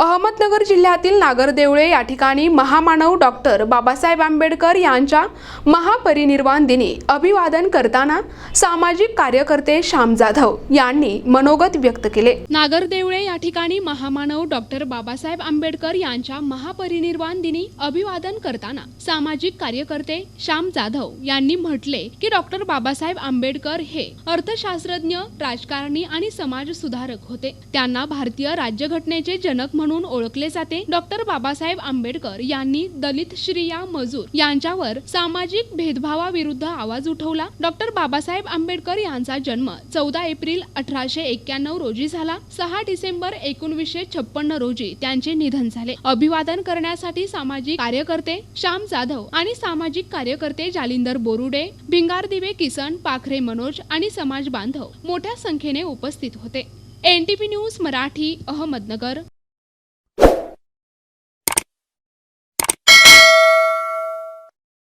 अहमदनगर जिल्ह्यातील नागरदेवळे या ठिकाणी महामानव डॉक्टर बाबासाहेब आंबेडकर यांच्या महापरिनिर्वाण दिनी अभिवादन करताना सामाजिक कार्यकर्ते श्याम जाधव यांनी मनोगत व्यक्त केले. नागरदेवळे या ठिकाणी महामानव डॉक्टर बाबासाहेब आंबेडकर यांच्या महापरिनिर्वाण दिनी अभिवादन करताना सामाजिक कार्यकर्ते श्याम जाधव यांनी म्हटले की डॉक्टर बाबासाहेब आंबेडकर हे अर्थशास्त्रज्ञ राजकारणी आणि समाज सुधारक होते. त्यांना भारतीय राज्यघटनेचे जनक म्हणून म्हणून ओळखले जाते. डॉक्टर बाबासाहेब आंबेडकर यांनी दलित श्रिया मजूर यांच्यावर सामाजिक भेदभावाविरुद्ध आवाज उठवला. डॉक्टर बाबासाहेब आंबेडकर यांचा जन्म चौदा एप्रिल अठराशे एक्क्याण्णव रोजी झाला. सहा डिसेंबर एकोणवीसशे छप्पन्न रोजी त्यांचे निधन झाले. अभिवादन करण्यासाठी सामाजिक कार्यकर्ते श्याम जाधव आणि सामाजिक कार्यकर्ते जालिंदर बोरुडे भिंगार दिवे किसन पाखरे मनोज आणि समाज बांधव मोठ्या संख्येने उपस्थित होते. NTP news Marathi Ahmednagar.